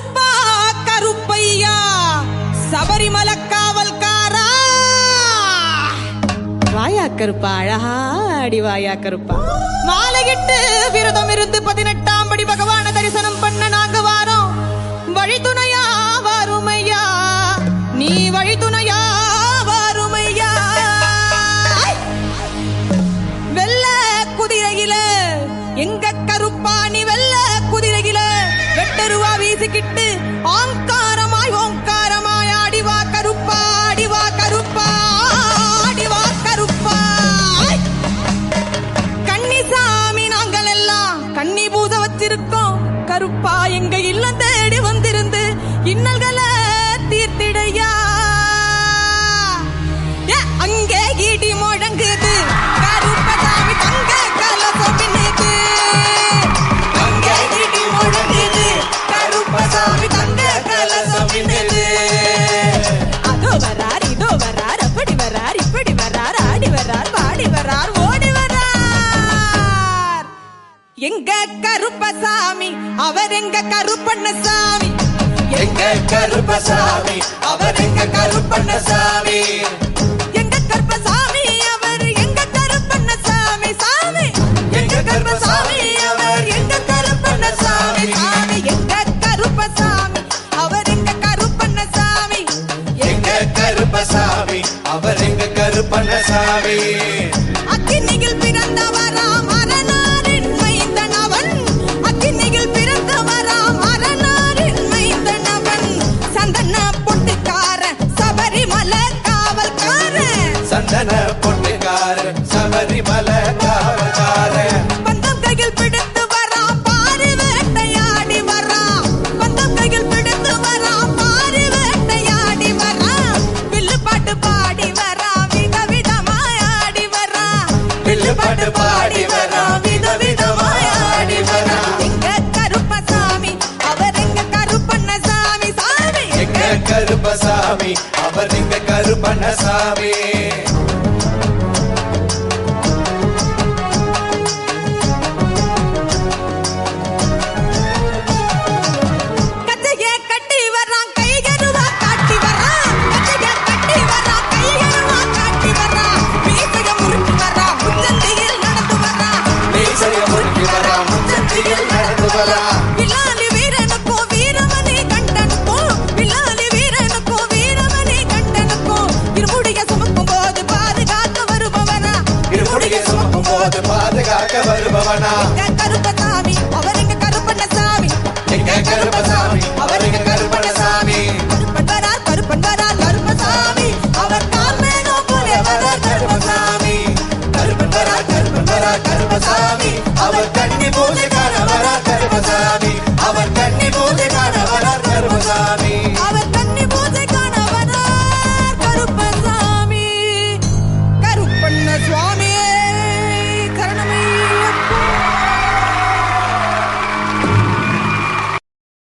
கருப்பா கருப்பையா சபரிமல காவல்காரா. வாயா கருப்பா அழகா அடி வாயா கருப்பா. மாலையிட்டு விரதம் இருந்து பதினெட்டா பேசிக்கிட்டு ஓங்காரமாய் ஓங்காரமாய் ஆடிவா கருப்பா ஆடிவா கருப்பா ஆடிவா கருப்பா. கன்னிசாமி நாங்கள் எல்லாம் கன்னி பூஜை வச்சிருக்கோம். கருப்பா எங்க இல்லம் தேடி வந்திருந்து இன்னல்கள் கருப்பசாமி அவர் எங்க கருப்பண்ணசாமி? எங்க கருப்பசாமி அவர் எங்க கருப்பண்ணசாமி? எங்க கருப்பசாமி அவர் எங்க கருப்பண்ணசாமி சாமி? எங்க கருப்பசாமி அவர் எங்க கருப்பண்ணசாமி? சாமி எங்க கருப்பசாமி அவர் எங்க கருப்பண்ணசாமி? எங்க கருப்பசாமி அவர் எங்க கருப்பண்ணசாமி? காவல்காரன் கருப்பசாமி அவர் எங்க கருப்பண்ணசாமி. போது பாதுகாக்க வருபவனா? கருப்பசாமி அவர் எங்க கருப்பண்ணசாமி எங்க கருப்பசாமி அவர் எங்க கருப்பண்ணசாமி கருப்பன் வரார் கருப்பன் வரார் கருப்பசாமி அவர் கார்மேகோ போலே வரார் கருப்பசாமி கருப்பன் வரா கருப்பன் வரா கருப்பசாமி அவர் கண்ணி பூஜை